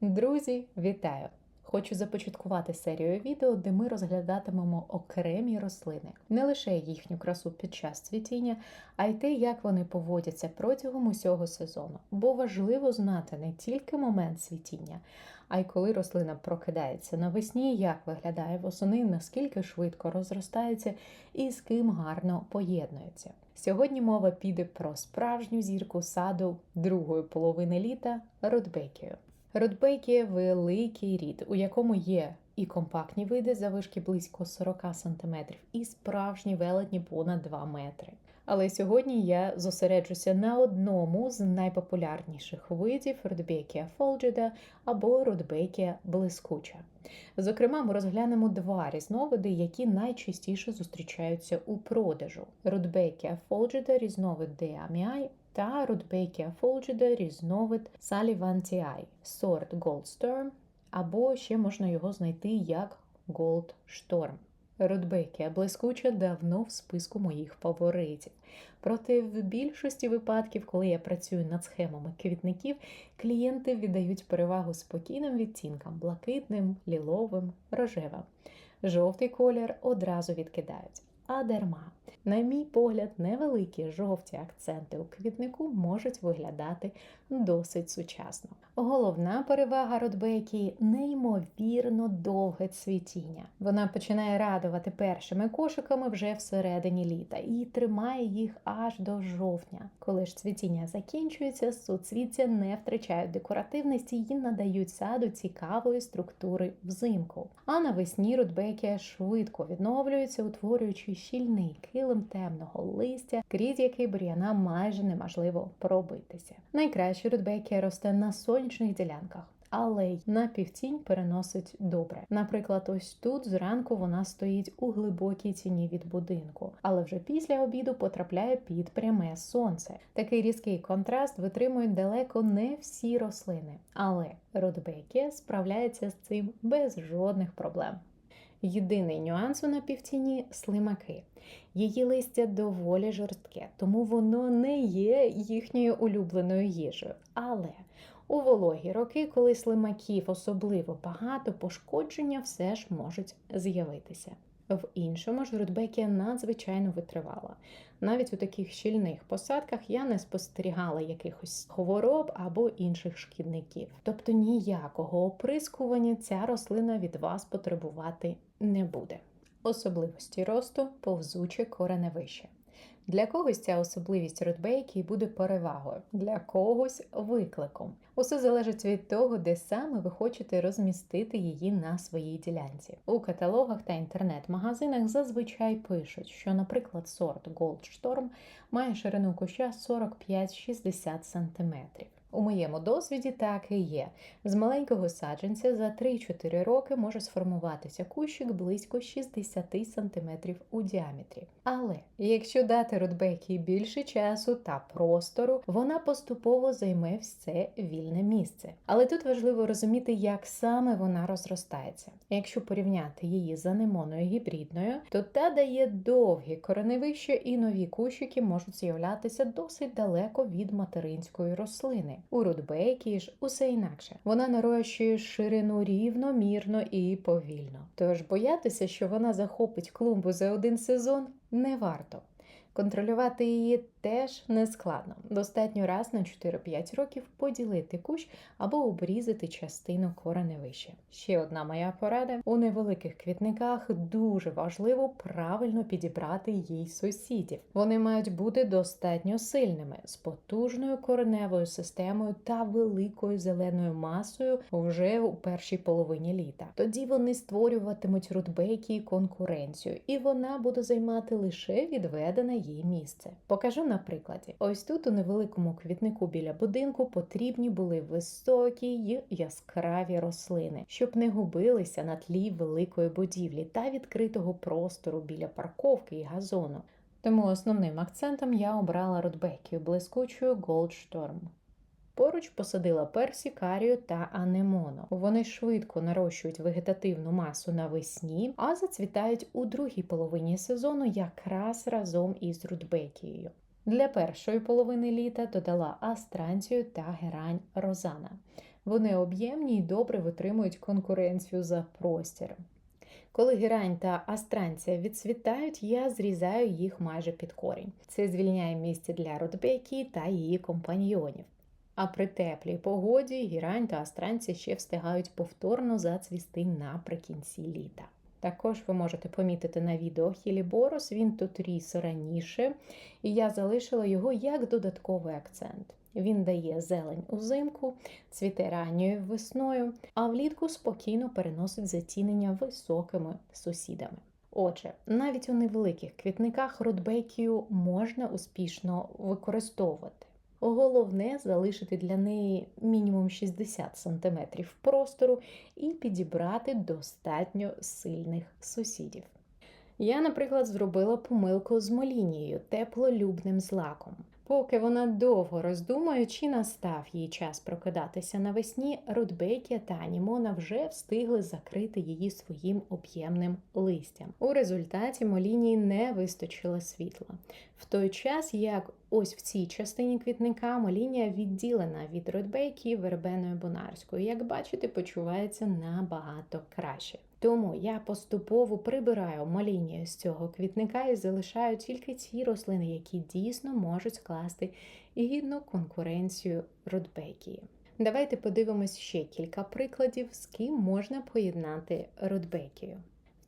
Друзі, вітаю! Хочу започаткувати серію відео, де ми розглядатимемо окремі рослини, не лише їхню красу під час цвітіння, а й те, як вони поводяться протягом усього сезону. Бо важливо знати не тільки момент цвітіння, а й коли рослина прокидається навесні, як виглядає восени, наскільки швидко розростається і з ким гарно поєднується. Сьогодні мова піде про справжню зірку саду другої половини літа Рудбекію. Рудбекія великий рід, у якому є і компактні види завишки близько 40 см, і справжні велетні понад 2 метри. Але сьогодні я зосереджуся на одному з найпопулярніших видів Рудбекія фолджеда або Рудбекія блискуча. Зокрема, ми розглянемо два різновиди, які найчастіше зустрічаються у продажу: Рудбекія фолджеда, різновид Деаміай та Rudbeckia fulgida різновид Sullivan сорт Goldstorm, або ще можна його знайти як Gold Storm. Рудбекія блискуча давно в списку моїх фаворитів. Проте в більшості випадків, коли я працюю над схемами квітників, клієнти віддають перевагу спокійним відтінкам блакитним, ліловим, рожевим. Жовтий колір одразу відкидають. А дарма. На мій погляд, невеликі жовті акценти у квітнику можуть виглядати досить сучасно. Головна перевага Родбекі неймовірно довге цвітіння. Вона починає радувати першими кошиками вже всередині літа і тримає їх аж до жовтня. Коли ж цвітіння закінчується, суцвіття не втрачають декоративності і надають саду цікавої структури взимку. А навесні Рудбекія швидко відновлюється, утворюючи щільний килим темного листя, крізь який бур'яна майже неможливо пробитися. Найкраще Рудбекія росте на сонячних ділянках. Але й на півтінь переносить добре. Наприклад, ось тут зранку вона стоїть у глибокій ціні від будинку, але вже після обіду потрапляє під пряме сонце. Такий різкий контраст витримують далеко не всі рослини, але Рудбекія справляється з цим без жодних проблем. Єдиний нюанс у напівтіні слимаки. Її листя доволі жорстке, тому воно не є їхньою улюбленою їжею. Але у вологі роки, коли слимаків особливо багато, пошкодження все ж можуть з'явитися. В іншому ж Рудбекія надзвичайно витривала. Навіть у таких щільних посадках я не спостерігала якихось хвороб або інших шкідників. Тобто ніякого оприскування ця рослина від вас потребувати не буде. Особливості росту повзуче кореневище. Для когось ця особливість рудбейки буде перевагою, для когось викликом. Усе залежить від того, де саме ви хочете розмістити її на своїй ділянці. У каталогах та інтернет-магазинах зазвичай пишуть, що, наприклад, сорт Gold Storm має ширину куща 45-60 см. У моєму досвіді так і є. З маленького саджанця за 3-4 роки може сформуватися кущик близько 60 см у діаметрі. Але якщо дати рудбекі більше часу та простору, вона поступово займе все вільне місце. Але тут важливо розуміти, як саме вона розростається. Якщо порівняти її з анемоною гібридною, то та дає довгі кореневища і нові кущики можуть з'являтися досить далеко від материнської рослини. У Рудбекі ж усе інакше. Вона нарощує ширину рівномірно і повільно. Тож боятися, що вона захопить клумбу за один сезон, не варто. Контролювати її теж не складно. Достатньо раз на 4-5 років поділити кущ або обрізати частину кореневища. Ще одна моя порада: у невеликих квітниках дуже важливо правильно підібрати їй сусідів. Вони мають бути достатньо сильними, з потужною кореневою системою та великою зеленою масою вже у першій половині літа. Тоді вони створюватимуть рудбекі і конкуренцію, і вона буде займати лише відведене їй місце. Покажу на прикладі. Ось тут у невеликому квітнику біля будинку потрібні були високі й яскраві рослини, щоб не губилися на тлі великої будівлі та відкритого простору біля парковки і газону. Тому основним акцентом я обрала Рудбекію блискучою Goldstorm. Поруч посадила персікарію та анемону. Вони швидко нарощують вегетативну масу навесні, а зацвітають у другій половині сезону якраз разом із Рудбекією. Для першої половини літа додала астранцію та герань розана. Вони об'ємні і добре витримують конкуренцію за простір. Коли герань та астранція відцвітають, я зрізаю їх майже під корінь. Це звільняє місце для Рудбекі та її компаньйонів. А при теплій погоді гірань та астранці ще встигають повторно зацвісти наприкінці літа. Також ви можете помітити на відео Хіліборос, він тут ріс раніше, і я залишила його як додатковий акцент. Він дає зелень узимку, цвіте ранньою весною, а влітку спокійно переносить затінення високими сусідами. Отже, навіть у невеликих квітниках рудбекію можна успішно використовувати. Головне залишити для неї мінімум 60 см простору і підібрати достатньо сильних сусідів. Я, наприклад, зробила помилку з молінією, теплолюбним злаком. Поки вона довго роздумує, чи настав їй час прокидатися навесні, Рудбекія та Анімона вже встигли закрити її своїм об'ємним листям. У результаті Молінії не вистачило світла. В той час, як ось в цій частині квітника Молінія відділена від Рудбекії вербеною бунарською, як бачите, почувається набагато краще. Тому я поступово прибираю малінію з цього квітника і залишаю тільки ті рослини, які дійсно можуть скласти гідну конкуренцію рудбекії. Давайте подивимось ще кілька прикладів, з ким можна поєднати рудбекію.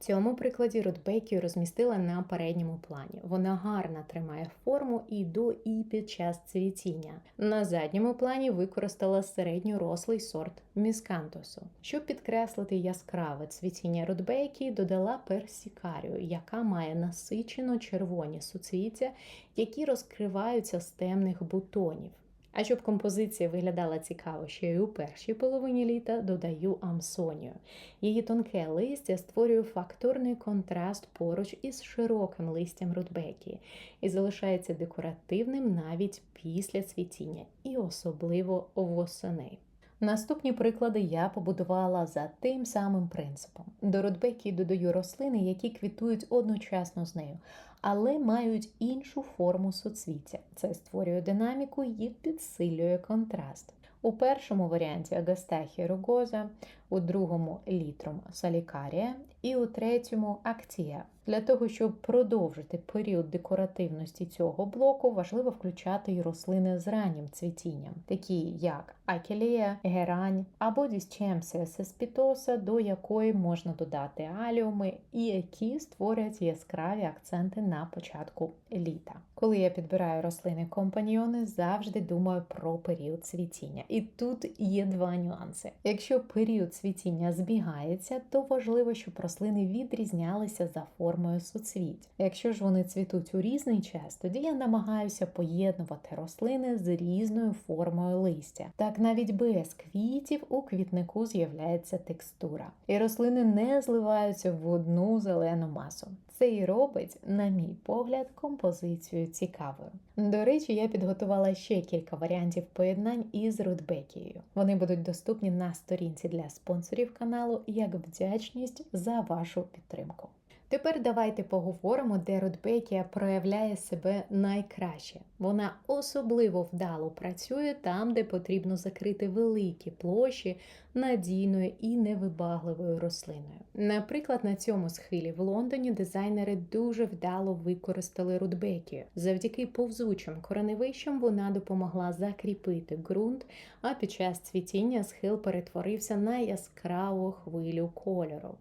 Цьому прикладі Рудбекію розмістила на передньому плані. Вона гарно тримає форму і до і під час цвітіння. На задньому плані використала середньорослий сорт міскантосу. Щоб підкреслити яскраве цвітіння Рудбекії, додала персікарію, яка має насичено червоні суцвіття, які розкриваються з темних бутонів. А щоб композиція виглядала цікаво ще й у першій половині літа, додаю амсонію. Її тонке листя створює факторний контраст поруч із широким листям рудбекії і залишається декоративним навіть після цвітіння, і особливо восени. Наступні приклади я побудувала за тим самим принципом. До рудбекії додаю рослини, які квітують одночасно з нею, але мають іншу форму соцвіття. Це створює динаміку і підсилює контраст. У першому варіанті Агастахія Рогоза, у другому літром салікарія і у третьому актія. Для того, щоб продовжити період декоративності цього блоку, важливо включати й рослини з раннім цвітінням, такі як акелія, герань або дісчемсія сеспітоса, до якої можна додати аліуми, і які створюють яскраві акценти на початку літа. Коли я підбираю рослини компаньйони, завжди думаю про період цвітіння. І тут є два нюанси. Якщо період цвітіння збігається, то важливо, щоб рослини відрізнялися за формою суцвіть. Якщо ж вони цвітуть у різний час, тоді я намагаюся поєднувати рослини з різною формою листя. Так навіть без квітів у квітнику з'являється текстура, і рослини не зливаються в одну зелену масу. Це і робить, на мій погляд, композицію цікавою. До речі, я підготувала ще кілька варіантів поєднань із рудбекією. Вони будуть доступні на сторінці для спонсорів каналу як вдячність за вашу підтримку. Тепер давайте поговоримо, де Рудбекія проявляє себе найкраще. Вона особливо вдало працює там, де потрібно закрити великі площі надійною і невибагливою рослиною. Наприклад, на цьому схилі в Лондоні дизайнери дуже вдало використали Рудбекію. Завдяки повзучим кореневищам вона допомогла закріпити ґрунт, а під час цвітіння схил перетворився на яскраву хвилю кольору.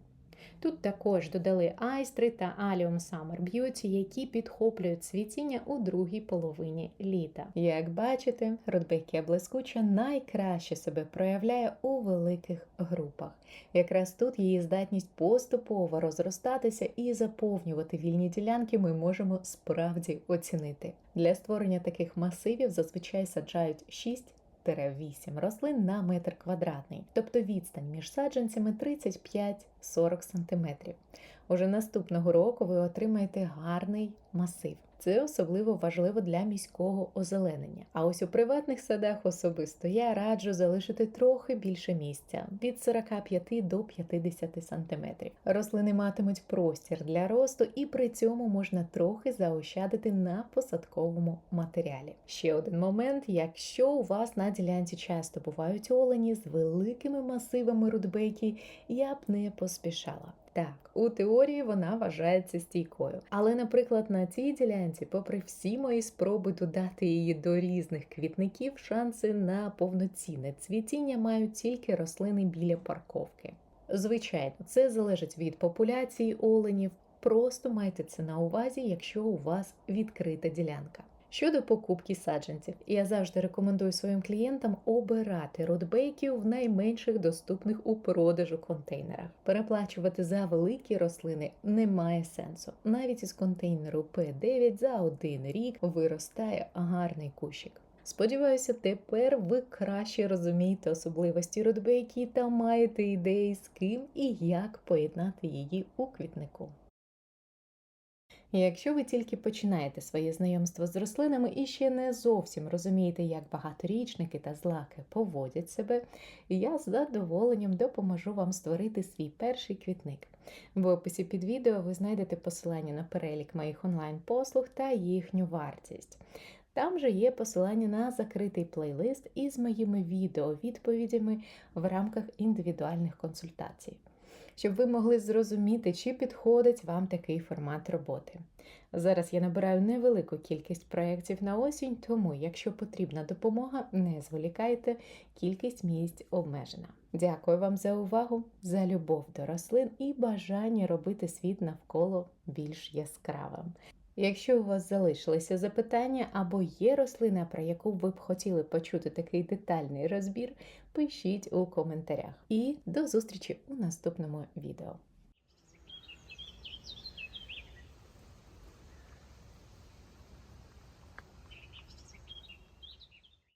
Тут також додали айстри та Allium Summer Beauty, які підхоплюють цвітіння у другій половині літа. Як бачите, Рудбекія блискуча найкраще себе проявляє у великих групах. Якраз тут її здатність поступово розростатися і заповнювати вільні ділянки ми можемо справді оцінити. Для створення таких масивів зазвичай саджають 6 8 рослин на метр квадратний, тобто відстань між саджанцями 35-40 см. Уже наступного року ви отримаєте гарний масив. Це особливо важливо для міського озеленення. А ось у приватних садах особисто я раджу залишити трохи більше місця від 45 до 50 сантиметрів. Рослини матимуть простір для росту, і при цьому можна трохи заощадити на посадковому матеріалі. Ще один момент: якщо у вас на ділянці часто бувають олені з великими масивами рудбеки, я б не поспішала. Так, у теорії вона вважається стійкою. Але, наприклад, на цій ділянці, попри всі мої спроби додати її до різних квітників, шанси на повноцінне цвітіння мають тільки рослини біля парковки. Звичайно, це залежить від популяції оленів. Просто майте це на увазі, якщо у вас відкрита ділянка. Щодо покупки саджанців, я завжди рекомендую своїм клієнтам обирати рудбейків в найменших доступних у продажу контейнерах. Переплачувати за великі рослини немає сенсу. Навіть із контейнеру P9 за один рік виростає гарний кущик. Сподіваюся, тепер ви краще розумієте особливості рудбейки та маєте ідеї з ким і як поєднати її у квітнику. Якщо ви тільки починаєте своє знайомство з рослинами і ще не зовсім розумієте, як багаторічники та злаки поводять себе, я з задоволенням допоможу вам створити свій перший квітник. В описі під відео ви знайдете посилання на перелік моїх онлайн-послуг та їхню вартість. Там же є посилання на закритий плейлист із моїми відео-відповідями в рамках індивідуальних консультацій щоб ви могли зрозуміти, чи підходить вам такий формат роботи. Зараз я набираю невелику кількість проєктів на осінь, тому, якщо потрібна допомога, не зволікайте, кількість місць обмежена. Дякую вам за увагу, за любов до рослин і бажання робити світ навколо більш яскравим. Якщо у вас залишилися запитання або є рослина, про яку ви б хотіли почути такий детальний розбір, пишіть у коментарях. І до зустрічі у наступному відео.